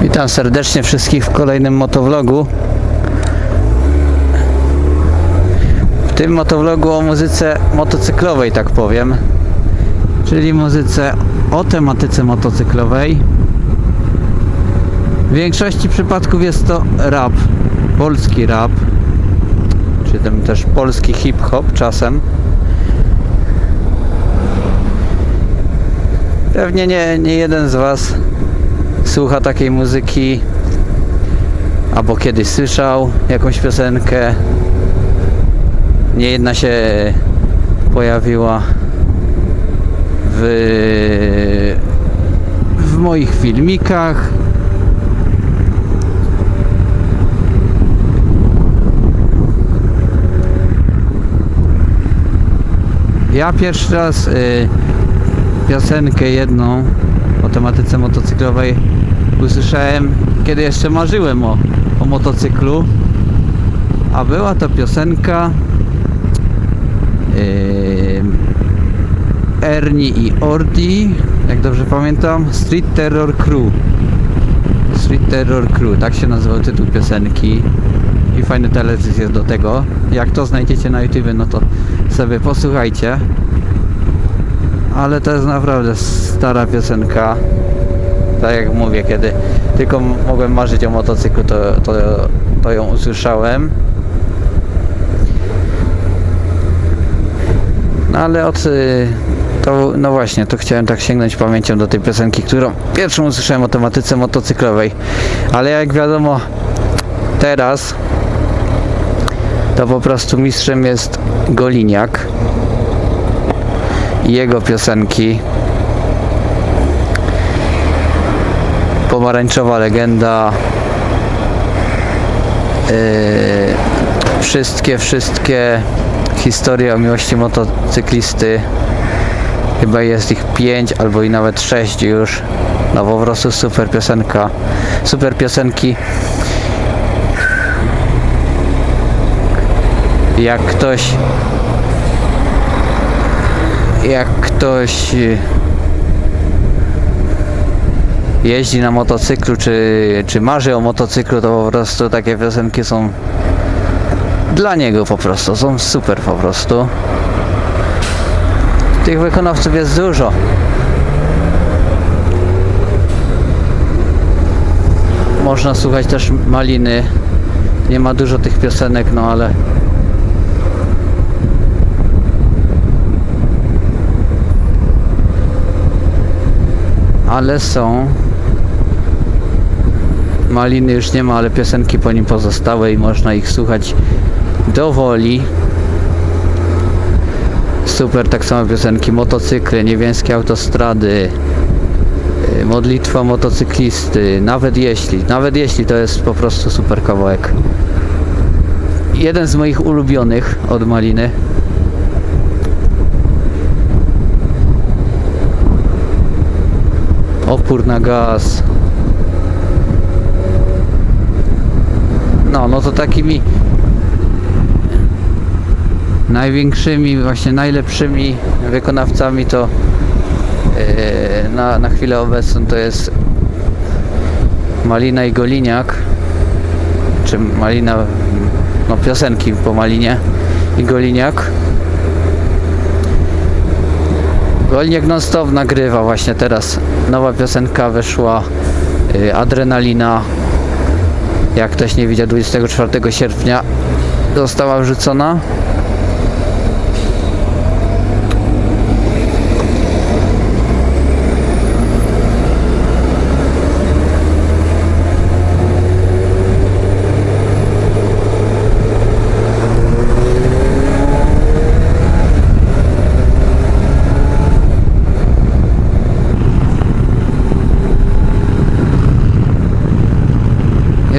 Witam serdecznie wszystkich w kolejnym motovlogu. W tym motovlogu o muzyce motocyklowej, tak powiem. Czyli muzyce o tematyce motocyklowej. W większości przypadków jest to rap, polski rap, czy też polski hip-hop czasem. Pewnie nie, nie jeden z Was słucha takiej muzyki albo kiedyś słyszał jakąś piosenkę. Nie jedna się pojawiła w, w moich filmikach. Ja pierwszy raz y, piosenkę jedną o tematyce motocyklowej usłyszałem, kiedy jeszcze marzyłem o, o motocyklu. A była to piosenka yy, Ernie i Ordi, jak dobrze pamiętam, Street Terror Crew. Street Terror Crew, tak się nazywał tytuł piosenki. I fajny teledysk jest do tego. Jak to znajdziecie na YouTube, no to sobie posłuchajcie. Ale to jest naprawdę stara piosenka. Tak jak mówię, kiedy tylko mogłem marzyć o motocyklu, to, to, to ją usłyszałem. No ale od y, to, no właśnie, to chciałem tak sięgnąć pamięcią do tej piosenki, którą pierwszą usłyszałem o tematyce motocyklowej. Ale jak wiadomo, teraz to po prostu mistrzem jest Goliniak i jego piosenki. Pomarańczowa legenda. Yy, wszystkie, wszystkie historie o miłości motocyklisty. Chyba jest ich 5 albo i nawet 6 już. No po prostu super piosenka. Super piosenki. Jak ktoś jak ktoś jeździ na motocyklu, czy, czy marzy o motocyklu, to po prostu takie piosenki są dla niego po prostu, są super po prostu. Tych wykonawców jest dużo. Można słuchać też Maliny. Nie ma dużo tych piosenek, no ale ale są Maliny już nie ma, ale piosenki po nim pozostały i można ich słuchać do woli. Super, tak samo piosenki motocykle, niebieskie autostrady, y, modlitwa motocyklisty, nawet jeśli, nawet jeśli to jest po prostu super kawałek. Jeden z moich ulubionych od Maliny. opór na gaz. No, no to takimi największymi, właśnie najlepszymi wykonawcami to yy, na, na chwilę obecną to jest Malina i Goliniak czy Malina, no piosenki po Malinie i Goliniak Golniak non stop nagrywa właśnie teraz. Nowa piosenka wyszła. Yy, Adrenalina. Jak ktoś nie widział, 24 sierpnia została wrzucona.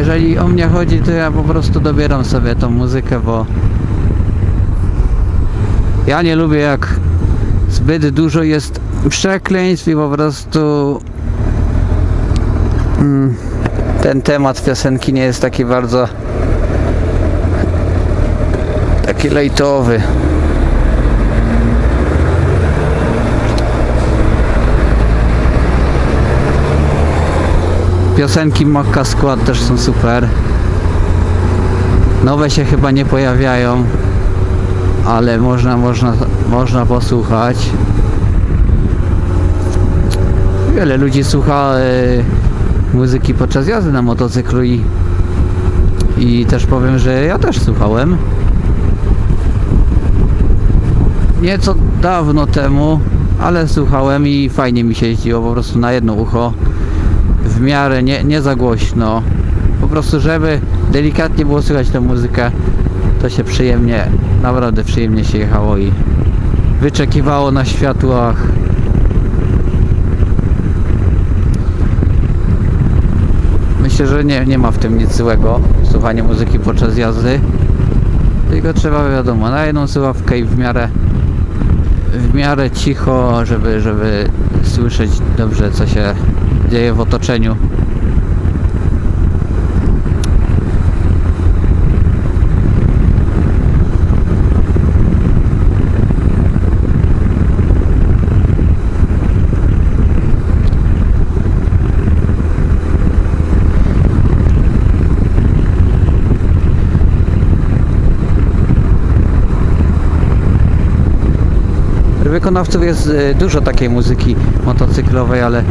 Jeżeli o mnie chodzi, to ja po prostu dobieram sobie tą muzykę, bo ja nie lubię jak zbyt dużo jest przekleństw i po prostu mm, ten temat piosenki nie jest taki bardzo taki lejtowy. Piosenki Mokka Skład też są super. Nowe się chyba nie pojawiają, ale można, można, można posłuchać. Wiele ludzi słucha e, muzyki podczas jazdy na motocyklu i, i też powiem, że ja też słuchałem. Nieco dawno temu, ale słuchałem i fajnie mi się jeździło po prostu na jedno ucho. W miarę nie, nie za głośno. Po prostu, żeby delikatnie było słychać tę muzykę, to się przyjemnie, naprawdę przyjemnie się jechało i wyczekiwało na światłach. Myślę, że nie, nie ma w tym nic złego, słuchanie muzyki podczas jazdy. Tylko trzeba, wiadomo, na jedną słuchawkę i w miarę w miarę cicho, żeby, żeby słyszeć dobrze, co się dzieje w otoczeniu. Wykonawców jest y, dużo takiej muzyki motocyklowej, ale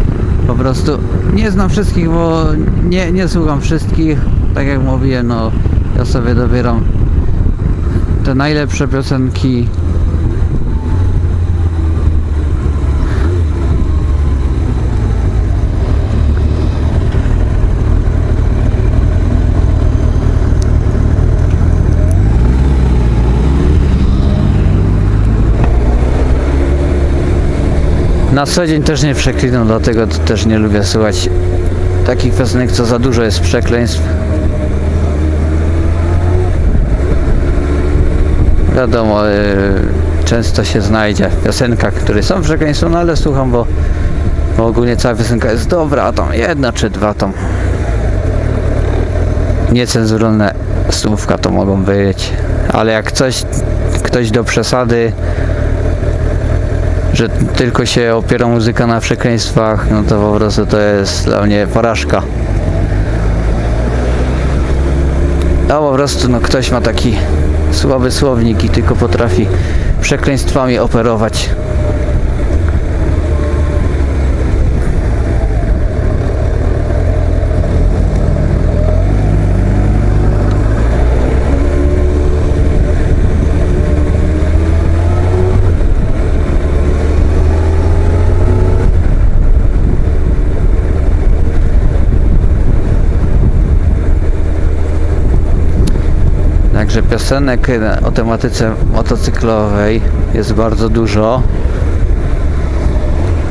po prostu nie znam wszystkich, bo nie, nie słucham wszystkich. Tak jak mówiłem, no ja sobie dobieram te najlepsze piosenki. Na co dzień też nie przeklinam, dlatego też nie lubię słuchać takich piosenek, co za dużo jest przekleństw. Wiadomo, yy, często się znajdzie w piosenkach, które są przekleństwem, no ale słucham, bo, bo ogólnie cała piosenka jest dobra, a tam jedna czy dwa tam niecenzuralne słówka to mogą być. Ale jak coś, ktoś do przesady że tylko się opiera muzyka na przekleństwach, no to po prostu to jest dla mnie porażka. A po prostu no ktoś ma taki słaby słownik i tylko potrafi przekleństwami operować. Także piosenek o tematyce motocyklowej jest bardzo dużo.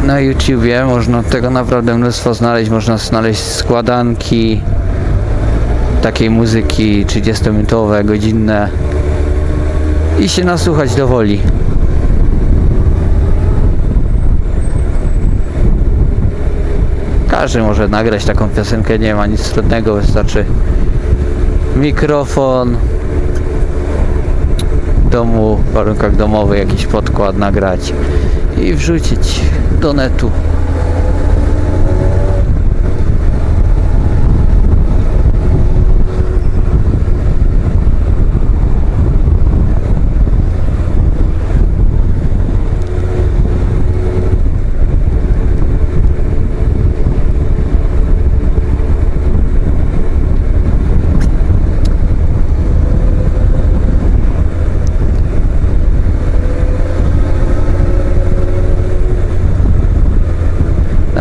Na YouTubie można tego naprawdę mnóstwo znaleźć. Można znaleźć składanki takiej muzyki 30-minutowe, godzinne i się nasłuchać do woli. Każdy może nagrać taką piosenkę, nie ma nic trudnego, wystarczy mikrofon, domu, w warunkach domowych jakiś podkład nagrać i wrzucić do netu.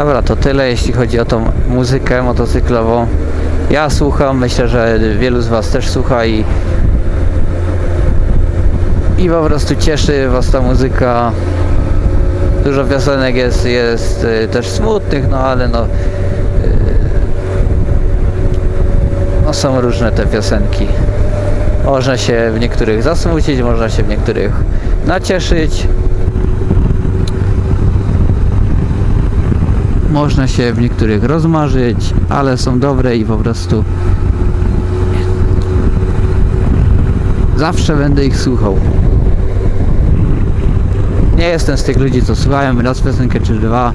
Dobra, to tyle jeśli chodzi o tą muzykę motocyklową. Ja słucham, myślę, że wielu z Was też słucha i i po prostu cieszy Was ta muzyka. Dużo piosenek jest, jest y, też smutnych, no ale no, y, no są różne te piosenki. Można się w niektórych zasmucić, można się w niektórych nacieszyć. Można się w niektórych rozmarzyć, ale są dobre i po prostu zawsze będę ich słuchał. Nie jestem z tych ludzi, co słuchają raz piosenkę czy dwa,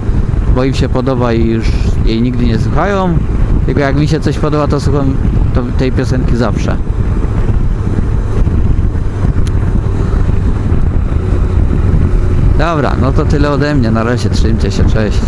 bo im się podoba i już jej nigdy nie słuchają. Tylko jak mi się coś podoba, to słucham tej piosenki zawsze. Dobra, no to tyle ode mnie. Na razie trzymcie się, cześć.